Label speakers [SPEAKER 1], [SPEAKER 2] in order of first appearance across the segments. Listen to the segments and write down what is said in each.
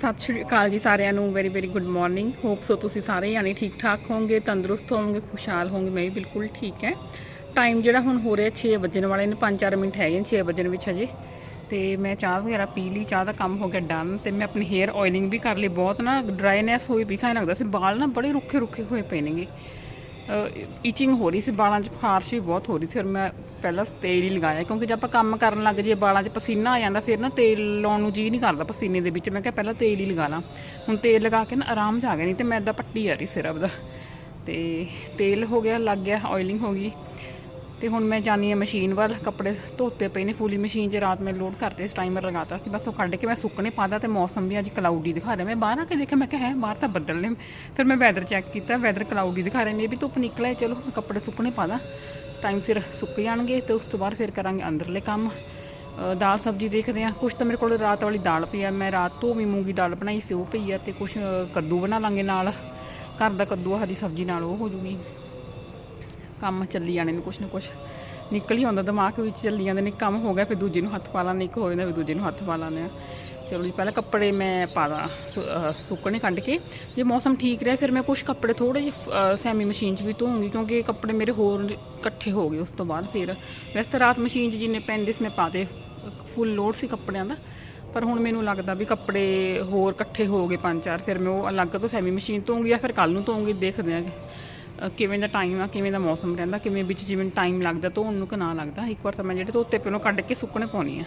[SPEAKER 1] ਸਤਿ ਸ਼੍ਰੀ ਅਕਾਲ ਜੀ ਸਾਰਿਆਂ ਨੂੰ very very good morning hope so ਤੁਸੀਂ ਸਾਰੇ ਯਾਨੀ ਠੀਕ ਠਾਕ ਹੋਵੋਗੇ, ਤੰਦਰੁਸਤ ਹੋਵੋਗੇ, ਖੁਸ਼ਹਾਲ ਹੋਵੋਗੇ, ਮੈਂ ਵੀ ਬਿਲਕੁਲ ਠੀਕ ਹੈ। ਟਾਈਮ ਜਿਹੜਾ ਹੁਣ ਹੋ ਰਿਹਾ 6 ਵਜਣ ਵਾਲੇ ਨੇ 5-4 ਮਿੰਟ ਹੈਗੇ ਨੇ 6 ਵਜਣ ਵਿੱਚ ਹਜੇ। ਤੇ ਮੈਂ ਚਾਹ ਵਗੈਰਾ ਪੀ ਲਈ, ਚਾਹ ਦਾ ਕੰਮ ਹੋ ਗਿਆ ਡਨ ਤੇ ਮੈਂ ਆਪਣੀ ਹੇਅਰ ਆਇਲਿੰਗ ਵੀ ਕਰ ਲਈ। ਬਹੁਤ ਨਾ ਡਰਾਈਨੈਸ ਹੋਈ ਪਈ ਸਾਂ ਲੱਗਦਾ ਸੀ ਵਾਲ ਨਾ ਬੜੇ ਰੁੱਖੇ ਰੁੱਖੇ ਹੋਏ ਪਏ ਨੇਗੇ। ਇਚਿੰਗ ਹੋ ਰਹੀ ਸੀ, ਬਾਲਾਂ 'ਚ ਖਾਰਸ਼ ਵੀ ਬਹੁਤ ਹੋ ਰਹੀ ਸੀ ਔਰ ਮੈਂ ਪਹਿਲਾਂ ਤੇਲ ਹੀ ਲਗਾਇਆ ਕਿਉਂਕਿ ਜੇ ਆਪਾਂ ਕੰਮ ਕਰਨ ਲੱਗ ਜੇ ਬਾਲਾਂ 'ਚ ਪਸੀਨਾ ਆ ਜਾਂਦਾ, ਫਿਰ ਨਾ ਤੇਲ ਲਾਉਣ ਨੂੰ ਜੀ ਨਹੀਂ ਕਰਦਾ ਪਸੀਨੇ ਦੇ ਵਿੱਚ। ਮੈਂ ਕਿਹਾ ਪਹਿਲਾਂ ਤੇਲ ਹੀ ਲਗਾ ਲਾਂ। ਹੁਣ ਤੇਲ ਲਗਾ ਕੇ ਨਾ ਆਰਾਮ 'ਚ ਆ ਗਿਆ ਨਹੀਂ ਤੇ ਮੈਂ ਇਦਾਂ ਪੱਟੀ ਆ ਰਹੀ ਸਿਰਫ ਦਾ। ਤੇ ਤੇਲ ਹੋ ਗਿਆ, ਲੱਗ ਗਿਆ ਆਇਲਿੰਗ ਹੋ ਗਈ। ਤੇ ਹੁਣ ਮੈਂ ਜਾਣੀ ਆ ਮਸ਼ੀਨ ਵੱਲ ਕੱਪੜੇ ਧੋਤੇ ਪਏ ਨੇ ਫੂਲੀ ਮਸ਼ੀਨ 'ਚ ਰਾਤ ਮੈਂ ਲੋਡ ਕਰਤੇ ਸੀ ਟਾਈਮਰ ਲਗਾਤਾ ਸੀ। ਬਸ ਉਹ ਕੱਢ ਕੇ ਮੈਂ ਸੁੱਕਣੇ ਪਾਦਾ ਤੇ ਮੌਸਮ ਵੀ ਅੱਜ ਕਲਾਊਡੀ ਦਿਖਾ ਰਿਹਾ। ਮੈਂ ਬਾਹਰ ਆ ਕੇ ਦੇਖਿਆ ਮੈਂ ਕਿਹਾ ਹੈ ਬਾਹਰ ਤਾਂ ਬੱਦਲ ਨੇ। ਫਿਰ ਮੈਂ ਵੈਦਰ ਚੈੱਕ ਕੀਤਾ ਵੈਦਰ ਕਲਾਊਡੀ ਦਿਖਾ ਰਿਹਾ। ਮੇ ਵੀ ਧੁੱਪ ਨਿਕਲਿਆ ਚਲੋ ਮੈਂ ਕੱਪੜੇ ਸੁੱਕਣੇ ਪਾਦਾ ਟਾਈਮ ਸਿਰ ਸੁੱਕ ਜਾਣਗੇ ਤੇ ਉਸ ਤੋਂ ਬਾਅਦ ਫਿਰ ਕਰਾਂਗੇ ਅੰਦਰਲੇ ਕੰਮ। ਦਾਲ ਸਬਜ਼ੀ ਦੇਖਦੇ ਆ ਕੁਝ ਤਾਂ ਮੇਰੇ ਕੋਲ ਰਾਤ ਵਾਲੀ ਦਾਲ ਪਈ ਆ। ਮੈਂ ਰਾਤ ਤੋਂ ਵੀ ਮੂੰਗੀ ਦਾਲ ਬਣਾਈ ਸੀ ਉਹ ਪਈ ਆ ਤੇ ਕੁਝ ਕੱਦੂ ਬਣਾ ਲਾਂਗੇ ਨਾਲ। ਘਰ ਦਾ ਕੱਦੂ ਆ, ਹਰੀ ਸਬਜ਼ੀ ਨਾਲ ਉਹ ਹੋ ਜੂਗੀ। ਕੰਮ ਚੱਲੀ ਜਾਣੇ ਨੇ ਕੁਛ ਨਾ ਕੁਛ। ਨਿਕਲ ਹੀ ਆਉਂਦਾ ਦਿਮਾਗ ਵਿੱਚ ਚੱਲੀ ਜਾਂਦੇ ਨੇ ਕੰਮ ਹੋ ਗਿਆ ਫਿਰ ਦੂਜੇ ਨੂੰ ਹੱਥ ਪਾ ਲਾਂਦੇ ਇੱਕ ਹੋ ਜਾਂਦਾ ਫਿਰ ਦੂਜੇ ਨੂੰ ਹੱਥ ਪਾ ਲਾਂਦੇ ਆ। ਚਲੋ ਜੀ ਪਹਿਲਾਂ ਕੱਪੜੇ ਮੈਂ ਪਾ ਦਾਂ ਸੁੱਕਣੇ ਕੱਢ ਕੇ। ਜੇ ਮੌਸਮ ਠੀਕ ਰਿਹਾ ਫਿਰ ਮੈਂ ਕੁਝ ਕੱਪੜੇ ਥੋੜੇ ਜਿਹੇ ਸੈਮੀ ਮਸ਼ੀਨ 'ਚ ਵੀ ਧੋਉਂਗੀ ਕਿਉਂਕਿ ਕੱਪੜੇ ਮੇਰੇ ਹੋਰ ਇਕੱਠੇ ਹੋ ਗਏ ਉਸ ਤੋਂ ਬਾਅਦ ਫਿਰ। ਵੈਸੇ ਤਾਂ ਰਾਤ ਮਸ਼ੀਨ 'ਚ ਜਿੰਨੇ ਪੈਂਦੇ ਸੀ ਮੈਂ ਪਾਤੇ ਫੁੱਲ ਲੋਡ ਸੀ ਕੱਪੜਿਆਂ ਦਾ। ਪਰ ਹੁਣ ਮੈਨੂੰ ਲੱਗਦਾ ਵੀ ਕੱਪੜੇ ਹੋਰ ਇਕੱਠੇ ਹੋ ਗਏ ਪੰਜ ਚਾਰ ਫਿਰ ਮੈਂ ਉਹ ਅਲੱਗ ਤੋਂ ਸੈਮੀ ਮਸ਼ੀਨ ਧੋਉਂਗੀ ਜਾਂ ਫਿਰ ਕੱਲ ਨੂੰ ਧੋਉਂਗੀ ਦੇਖਦੇ ਆਂਗੇ। ਅ, ਕਿਵੇਂ ਦਾ ਟਾਈਮ ਆ, ਕਿਵੇਂ ਦਾ ਮੌਸਮ ਰਹਿੰਦਾ, ਕਿਵੇਂ ਵਿੱਚ ਜਿਵੇਂ ਟਾਈਮ ਲੱਗਦਾ, ਧੋਣ ਨੂੰ ਕਿ ਨਾ ਲੱਗਦਾ, ਇੱਕ ਵਾਰ ਤਾਂ ਮੈਂ ਜਿਹੜੇ ਧੋਤੇ ਪਏ ਉਹਨੂੰ ਕੱਢ ਕੇ ਸੁੱਕਣੇ ਪਾਉਣੀ ਆ।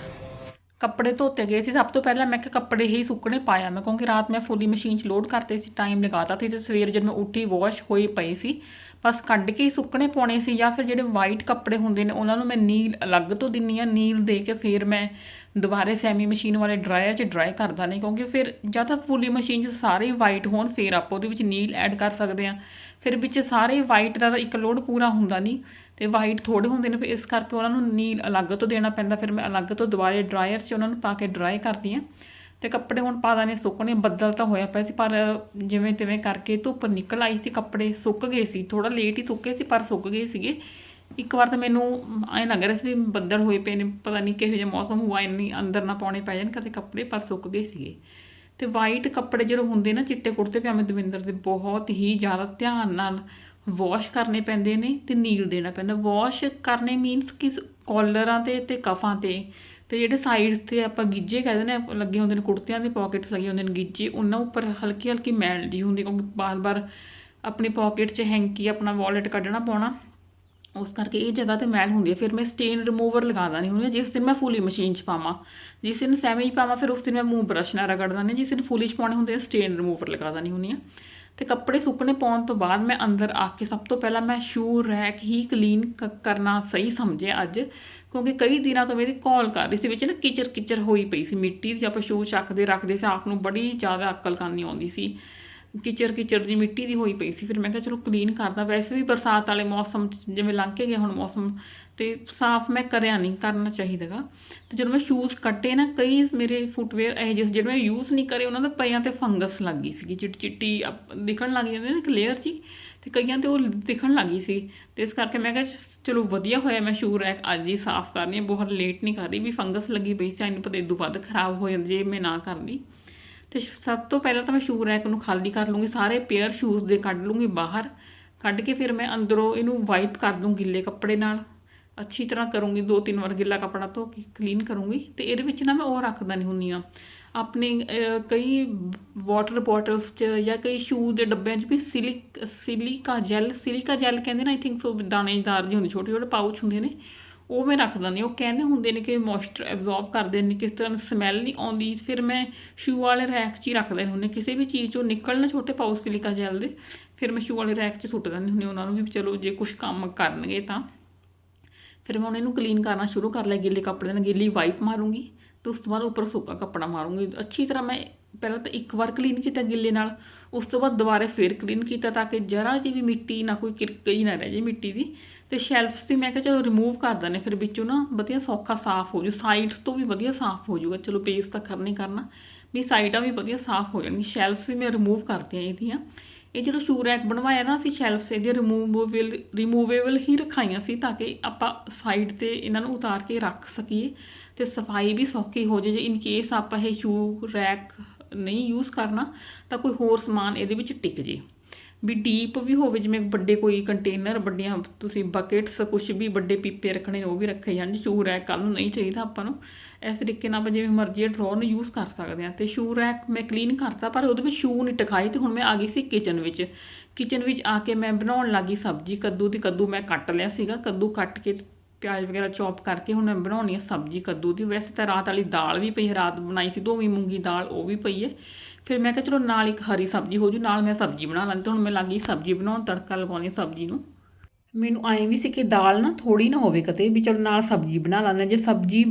[SPEAKER 1] ਕੱਪੜੇ ਧੋਤੇ ਗਏ ਸੀ, ਸਭ ਤੋਂ ਪਹਿਲਾਂ ਮੈਂ ਕਿ ਕੱਪੜੇ ਹੀ ਸੁੱਕਣੇ ਪਾਇਆ। ਮੈਂ ਕਿਉਂਕਿ ਰਾਤ ਮੈਂ ਫੁੱਲੀ ਮਸ਼ੀਨ 'ਚ ਲੋਡ ਕਰਤੇ ਸੀ ਟਾਈਮ ਲਗਾਤਾ ਸੀ ਤੇ ਸਵੇਰ ਜਦ ਮੈਂ ਉੱਠੀ ਵਾਸ਼ ਹੋਈ ਪਈ ਸੀ, ਬਸ ਕੱਢ ਕੇ ਹੀ ਸੁੱਕਣੇ ਪਾਉਣੇ ਸੀ ਜਾਂ ਫਿਰ ਜਿਹੜੇ ਵਾਈਟ ਕੱਪੜੇ ਹੁੰਦੇ ਨੇ, ਉਹਨਾਂ ਨੂੰ ਮੈਂ ਨੀਲ, ਅਲੱਗ ਤੋਂ ਦਿੰਨੀ ਆ, ਨੀਲ ਦੇ ਕੇ ਫਿਰ ਮੈਂ ਦੁਬਾਰੇ ਸੈਮੀ ਮਸ਼ੀਨ ਵਾਲੇ ਡਰਾਇਰ 'ਚ ਡਰਾਈ ਕਰਦਾ ਨਹੀਂ, ਕਿਉਂਕਿ ਫਿਰ ਜਾਂ ਤਾਂ ਫੁੱਲੀ ਮਸ਼ੀਨ 'ਚ ਸਾਰੇ ਵਾਈਟ ਹੋਣ, ਫਿਰ ਆਪਾਂ ਉਹਦੇ ਵਿੱਚ ਨੀਲ ਐਡ ਕਰ ਸਕਦੇ ਆ ਫਿਰ ਵਿੱਚ ਸਾਰੇ ਵਾਈਟ ਦਾ ਤਾਂ ਇੱਕ ਲੋਡ ਪੂਰਾ ਹੁੰਦਾ ਨਹੀਂ, ਤੇ ਵਾਈਟ ਥੋੜੇ ਹੁੰਦੇ ਨੇ, ਫਿਰ ਇਸ ਕਰਕੇ ਉਹਨਾਂ ਨੂੰ ਨੀਲ ਅਲੱਗ ਤੋਂ ਦੇਣਾ ਪੈਂਦਾ, ਫਿਰ ਮੈਂ ਅਲੱਗ ਤੋਂ ਦੁਬਾਰੇ ਡਰਾਇਰ 'ਚ ਉਹਨਾਂ ਨੂੰ ਪਾ ਕੇ ਡਰਾਈ ਕਰਦੀ ਆ ਤੇ ਕੱਪੜੇ ਹੁਣ ਪਾ ਦਾਨੇ ਸੁੱਕਣੇ, ਬੱਦਲ ਤਾਂ ਹੋਇਆ ਪਿਆ ਸੀ, ਪਰ ਜਿਵੇਂ ਤਿਵੇਂ ਕਰਕੇ ਧੁੱਪ ਨਿਕਲ ਆਈ ਸੀ, ਕੱਪੜੇ ਸੁੱਕ ਗਏ ਸੀ ਥੋੜਾ ਲੇਟ ਹੀ ਸੁੱਕੇ ਸੀ, ਪਰ ਸੁੱਕ ਗਏ ਸੀਗੇ। ਇੱਕ ਵਾਰ ਤਾਂ ਮੈਨੂੰ ਐਂ ਲੱਗ ਰਿਹਾ ਸੀ ਵੀ ਬੱਦਲ ਹੋਏ ਪਏ ਨੇ, ਪਤਾ ਨਹੀਂ ਕਿਹੋ ਜਿਹਾ ਮੌਸਮ ਹੋਇਆ ਇੰਨੀ ਅੰਦਰ ਨਾ ਪਾਉਣੇ ਪੈ ਜਾਣ, ਕਦੇ ਕੱਪੜੇ ਪਰ ਸੁੱਕ ਗਏ ਸੀਗੇ। ਤੇ ਵਾਈਟ ਕੱਪੜੇ ਜਿਹੜੇ ਹੁੰਦੇ ਨਾ ਚਿੱਟੇ ਕੁੜਤੇ ਪਜਾਮੇ ਦਵਿੰਦਰ ਦੇ, ਬਹੁਤ ਹੀ ਜ਼ਿਆਦਾ ਧਿਆਨ ਨਾਲ ਵਾਸ਼ ਕਰਨੇ ਪੈਂਦੇ ਨੇ ਤੇ ਨੀਲ ਦੇਣਾ ਪੈਂਦਾ। ਵਾਸ਼ ਕਰਨੇ ਮੀਨਸ ਕਿ ਕਾਲਰਾਂ ਤੇ ਤੇ ਕਫਾਂ ਤੇ ਤੇ ਜਿਹੜੇ ਸਾਈਡਸ ਤੇ ਆਪਾਂ ਗਿੱਜੇ ਕਹਿੰਦੇ ਨੇ, ਲੱਗੇ ਹੁੰਦੇ ਨੇ ਕੁੜਤਿਆਂ ਦੇ ਪਾਕਟਸ ਲੱਗੇ ਹੁੰਦੇ ਨੇ ਗਿੱਜੇ, ਉਹਨਾਂ ਉੱਪਰ ਹਲਕੀ ਹਲਕੀ ਮੈਲ ਜੀ ਹੁੰਦੀ, ਕਿਉਂਕਿ ਬਾਰ-ਬਾਰ ਆਪਣੀ ਪਾਕਟ 'ਚ ਹੈਂਕੀ ਆਪਣਾ ਵਾਲਟ ਕੱਢਣਾ ਪਾਉਣਾ। ਉਸ ਕਰਕੇ ਇਹ ਜਗ੍ਹਾ ਤੇ ਮੈਲ ਹੁੰਦੀ ਹੈ। ਫਿਰ ਮੈਂ ਸਟੇਨ ਰਿਮੂਵਰ ਲਗਾਦਾ ਨਹੀਂ ਹੁੰਦੀ। ਜਿਸ ਦਿਨ ਮੈਂ ਫੁੱਲੀ ਮਸ਼ੀਨ 'ਚ ਪਾਵਾਂ, ਜਿਸ ਦਿਨ ਸੈਮੀ 'ਚ ਪਾਵਾਂ, ਫਿਰ ਉਸ ਦਿਨ ਮੈਂ ਮੂੰਹ ਬਰਸ਼ ਨਾਲ ਰਗੜਦਾ ਨਹੀਂ ਜਿਸ ਦਿਨ ਫੁੱਲੀ 'ਚ ਪਾਉਣੇ ਹੁੰਦੇ ਸਟੇਨ ਰਿਮੂਵਰ ਲਗਾਦਾ ਨਹੀਂ ਹੁੰਦੀ ਆ ਤੇ ਕੱਪੜੇ ਸੁੱਕਣੇ ਪਾਉਣ ਤੋਂ ਬਾਅਦ ਮੈਂ ਅੰਦਰ ਆ ਕੇ ਸਭ ਤੋਂ ਪਹਿਲਾਂ ਮੈਂ ਸ਼ੂ ਰੈਕ ਹੀ ਕਲੀਨ ਕਰਨਾ ਸਹੀ ਸਮਝਿਆ ਅੱਜ। ਕਿਉਂਕਿ ਕਈ ਦਿਨਾਂ ਤੋਂ ਮੇਰੀ ਕਾਲ ਕਰ ਰਹੀ ਸੀ, ਵਿੱਚ ਨਾ ਕਿਚਰ ਕਿਚਰ ਹੋਈ ਪਈ ਸੀ। ਮਿੱਟੀ ਦੀ ਆਪਾਂ ਸ਼ੂ ਚੱਕਦੇ ਰੱਖਦੇ ਸੀ, ਆਪ ਨੂੰ ਬੜੀ ਜ਼ਿਆਦਾ ਅਕਲ ਕਰਨੀ ਆਉਂਦੀ ਸੀ। ਕਿਚਰ ਕਿਚਰ ਦੀ ਮਿੱਟੀ ਦੀ ਹੋਈ ਪਈ ਸੀ। ਫਿਰ ਮੈਂ ਕਿਹਾ, ਚਲੋ ਕਲੀਨ ਕਰਦਾ। ਵੈਸੇ ਵੀ ਬਰਸਾਤ ਵਾਲੇ ਮੌਸਮ 'ਚ ਜਿਵੇਂ ਲੰਘ ਕੇ ਗਿਆ ਹੁਣ ਮੌਸਮ, ਤੇ ਸਾਫ਼ ਮੈਂ ਕਰਿਆ ਨਹੀਂ ਕਰਨਾ ਚਾਹੀਦਾਗਾ। ਤੇ ਜਦੋਂ ਮੈਂ ਸ਼ੂਜ਼ ਕੱਟੇ ਨਾ, ਕਈ ਮੇਰੇ ਫੁੱਟਵੇਅਰ ਇਹ ਜਿਹੇ ਜਿਹੜੇ ਮੈਂ ਯੂਜ਼ ਨਹੀਂ ਕਰੇ, ਉਹਨਾਂ ਦੇ ਪਿਆਂ ਤੇ ਫੰਗਸ ਲੱਗ ਗਈ ਸੀਗੀ। ਚਿੱਟੀ ਚਿੱਟੀ ਅਪ- ਦਿਖਣ ਲੱਗ ਜਾਂਦੇ ਨਾ ਇੱਕ ਲੇਅਰ ਜੀ, ਤੇ ਕਈਆਂ ਤੇ ਉਹ ਦਿਖਣ ਲੱਗੀ ਸੀ। ਤੇ ਇਸ ਕਰਕੇ ਮੈਂ ਕਿਹਾ, ਚਲੋ, ਵਧੀਆ ਹੋਇਆ ਮੈਂ ਸ਼ੂ ਰੈਕ ਅੱਜ ਹੀ ਸਾਫ਼ ਕਰਨੀ ਹੈ, ਬਹੁਤ ਲੇਟ ਨਹੀਂ ਕਰ ਰਹੀ, ਵੀ ਫੰਗਸ ਲੱਗੀ ਪਈ ਸੀ ਇਹਨੂੰ ਪਤਾ ਇਦੋਂ ਵੱਧ ਖਰਾਬ ਹੋ ਜਾਂਦੀ, ਜੇ ਮੈਂ ਨਾ ਕਰਦੀ। ਤੇ ਸਭ ਤੋਂ ਪਹਿਲਾਂ ਤਾਂ ਮੈਂ ਸ਼ੂ ਰੈਕ ਨੂੰ ਖਾਲੀ ਕਰ ਲੂੰਗੀ, ਸਾਰੇ ਪੇਅਰ ਸ਼ੂਜ਼ ਦੇ ਕੱਢ ਲੂੰਗੀ ਬਾਹਰ। ਕੱਢ ਕੇ ਫਿਰ ਮੈਂ ਅੰਦਰੋਂ ਇਹਨੂੰ ਵਾਈਪ ਕਰ ਦੂੰ ਗਿੱਲੇ ਕੱਪੜੇ ਨਾਲ। ਅੱਛੀ ਤਰ੍ਹਾਂ ਕਰੂੰਗੀ, ਦੋ ਤਿੰਨ ਵਾਰ ਗਿੱਲਾ ਕੱਪੜਾ ਧੋ ਕੇ ਕਲੀਨ ਕਰੂੰਗੀ ਤੇ ਇਹਦੇ ਵਿੱਚ ਨਾ ਮੈਂ ਉਹ ਰੱਖਦਾ ਨਹੀਂ ਹੁੰਨੀ ਆ। ਆਪਣੇ ਕਈ ਵਾਟਰ ਬੋਟਲਸ 'ਚ ਜਾਂ ਕਈ ਸ਼ੂ ਦੇ ਡੱਬਿਆਂ 'ਚ ਵੀ ਸਿਲਿਕ, ਸਿਲਿਕਾ ਜੈਲ ਸਿਲਿਕਾ ਜੈਲ ਕਹਿੰਦੇ ਨੇ, ਆਈ ਥਿੰਕ ਸੋ ਦਾਣੇਦਾਰ ਜਿਹੇ ਹੁੰਦੇ ਛੋਟੇ ਛੋਟੇ ਪਾਊਚ ਹੁੰਦੇ ਨੇ। ਉਹ ਮੈਂ ਰੱਖ ਦਿੰਦੀ ਉਹ ਕਹਿੰਦੇ ਹੁੰਦੇ ਨੇ ਕਿ ਮੋਇਸਚਰ ਐਬਜ਼ੌਰਬ ਕਰਦੇ ਨੇ, ਕਿਸ ਤਰ੍ਹਾਂ ਸਮੈਲ ਨਹੀਂ ਆਉਂਦੀ। ਫਿਰ ਮੈਂ ਸ਼ੂ ਵਾਲੇ ਰੈਕ 'ਚ ਹੀ ਰੱਖ ਰੱਖਦੇ ਹੁੰਦੀ ਕਿਸੇ ਵੀ ਚੀਜ਼ 'ਚੋਂ ਨਿਕਲਣ ਛੋਟੇ ਪਾਊਚ ਸਿਲਿਕਾ ਜੈਲ ਦੇ, ਫਿਰ ਮੈਂ ਸ਼ੂ ਵਾਲੇ ਰੈਕ 'ਚ ਸੁੱਟ ਦਿੰਦੀ ਹੁੰਦੀ ਉਹਨਾਂ ਨੂੰ ਵੀ ਚਲੋ ਜੇ ਕੁਝ ਕੰਮ ਕਰਨਗੇ ਤਾਂ। ਫਿਰ ਮੈਂ ਹੁਣ ਇਹਨੂੰ ਕਲੀਨ ਕਰਨਾ ਸ਼ੁਰੂ ਕਰ ਲਿਆ। ਗਿੱਲੇ ਕੱਪੜੇ ਨਾਲ ਗਿੱਲੀ ਵਾਈਪ ਮਾਰੂੰਗੀ ਤੇ ਉਸ ਤੋਂ ਬਾਅਦ ਉੱਪਰ ਸੁੱਕਾ ਕੱਪੜਾ ਮਾਰੂੰਗੀ। ਅੱਛੀ ਤਰ੍ਹਾਂ ਮੈਂ ਪਹਿਲਾਂ ਤਾਂ ਇੱਕ ਵਾਰ ਕਲੀਨ ਕੀਤਾ ਗਿੱਲੇ ਨਾਲ, ਉਸ ਤੋਂ ਬਾਅਦ ਦੁਬਾਰਾ ਫਿਰ ਕਲੀਨ ਕੀਤਾ ਤਾਂ ਕਿ ਜਰਾ ਜਿਹੀ ਵੀ ਮਿੱਟੀ ਨਾ ਕੋਈ ਕਿਰਕ ਹੀ ਨਾ ਰਹਿ ਜੇ ਮਿੱਟੀ ਦੀ। ਤੇ ਸ਼ੈਲਫਸ ਦੀ ਮੈਂ ਕਿਹਾ ਚਲੋ ਰਿਮੂਵ ਕਰ ਦਨੇ ਫਿਰ ਵਿੱਚੋਂ ਨਾ ਵਧੀਆ ਸੌਖਾ ਸਾਫ਼ ਹੋ ਜੂ ਸਾਈਡਸ ਤੋਂ ਵੀ ਵਧੀਆ ਸਾਫ਼ ਹੋ ਜੂਗਾ, ਚਲੋ ਬੇਸ ਤਾਂ ਕਰਨਾ ਕਰਨਾ, ਵੀ ਸਾਈਡਾਂ ਵੀ ਵਧੀਆ ਸਾਫ਼ ਹੋ ਜਾਣਗੀਆਂ ਸ਼ੈਲਫਸ ਵੀ ਮੈਂ ਰਿਮੂਵ ਕਰਤੀਆਂ ਇਹਦੀਆਂ। ਇਹ ਜਦੋਂ ਸ਼ੂ ਰੈਕ ਬਣਵਾਇਆ ਨਾ ਅਸੀਂ ਸ਼ੈਲਫਸ ਇਹਦੇ ਰਿਮੂਵੇਬਲ ਰਿਮੂਵੇਬਲ ਹੀ ਰਖਾਈਆਂ ਸੀ ਤਾਂ ਕਿ ਆਪਾਂ ਸਾਈਡ ਤੇ ਇਹਨਾਂ ਨੂੰ ਉਤਾਰ ਕੇ ਰੱਖ ਸਕੀਏ ਤੇ ਸਫ਼ਾਈ ਵੀ ਸੌਖੀ ਹੋ ਜੇ ਜੇ ਇਨ ਕੇਸ ਆਪਾਂ ਇਹ ਸ਼ੂ ਰੈਕ ਨਹੀਂ ਯੂਜ਼ ਕਰਨਾ, ਤਾਂ ਕੋਈ ਹੋਰ ਸਮਾਨ ਇਹਦੇ ਵਿੱਚ ਟਿਕ ਜੇ। ਵੀ ਡੀਪ ਵੀ ਹੋਵੇ ਜਿਵੇਂ ਵੱਡੇ ਕੋਈ ਕੰਟੇਨਰ ਵੱਡੀਆਂ ਤੁਸੀਂ ਬਕੇਟਸ ਕੁਝ ਵੀ ਵੱਡੇ ਪੀਪੇ ਰੱਖਣੇ ਉਹ ਵੀ ਰੱਖੇ ਜਾਣ ਸ਼ੂ ਰੈਕ ਕੱਲ ਨੂੰ ਨਹੀਂ ਚਾਹੀਦਾ ਆਪਾਂ ਨੂੰ ਇਸ ਤਰੀਕੇ ਨਾਲ ਆਪਾਂ ਜਿਵੇਂ ਮਰਜ਼ੀ ਡਰਾਅਰ ਨੂੰ ਯੂਜ਼ ਕਰ ਸਕਦੇ ਹਾਂ। ਤੇ ਸ਼ੂ ਰੈਕ ਮੈਂ ਕਲੀਨ ਕਰਤਾ ਪਰ ਉਹਦੇ ਵਿੱਚ ਸ਼ੂ ਨਹੀਂ ਟਿਕਾਈ ਤੇ ਹੁਣ ਮੈਂ ਆ ਗਈ ਸੀ ਕਿਚਨ ਵਿੱਚ। ਕਿਚਨ ਵਿੱਚ ਆ ਕੇ ਮੈਂ ਬਣਾਉਣ ਲੱਗੀ ਸਬਜ਼ੀ ਕੱਦੂ ਦੀ ਕੱਦੂ ਮੈਂ ਕੱਟ ਲਿਆ ਸੀਗਾ ਕੱਦੂ ਕੱਟ ਕੇ ਪਿਆਜ਼ ਵਗੈਰਾ ਚੌਪ ਕਰਕੇ ਹੁਣ ਮੈਂ ਬਣਾਉਣੀ ਹੈ ਸਬਜ਼ੀ ਕੱਦੂ ਦੀ। ਵੈਸੇ ਤਾਂ ਰਾਤ ਵਾਲੀ ਦਾਲ ਵੀ ਪਈ ਹੈ, ਰਾਤ ਬਣਾਈ ਸੀ ਦੋਵੀਂ ਮੂੰਗੀ ਦਾਲ ਉਹ ਵੀ ਪਈ ਹੈ। ਫਿਰ ਮੈਂ ਕਿਹਾ ਚਲੋ ਨਾਲ ਇੱਕ ਹਰੀ ਸਬਜ਼ੀ ਹੋ ਜੂ, ਨਾਲ ਮੈਂ ਸਬਜ਼ੀ ਬਣਾ ਲਾਂਗੀ ਤੇ ਹੁਣ ਮੈਂ ਲੱਗੀ ਸਬਜ਼ੀ ਬਣਾਉਣ, ਤੜਕਾ ਲਗਾਉਣੀ ਸਬਜ਼ੀ ਨੂੰ। ਮੈਨੂੰ ਐਂ ਵੀ ਸੀ ਕਿ ਦਾਲ ਨਾ ਥੋੜੀ ਨਾ ਹੋਵੇ ਕਦੇ ਵੀ ਚਲੋ ਨਾਲ ਸਬਜ਼ੀ ਬਣਾ ਲੈਂਦੇ ਹਾਂ। ਜੇ ਸਬਜ਼ੀ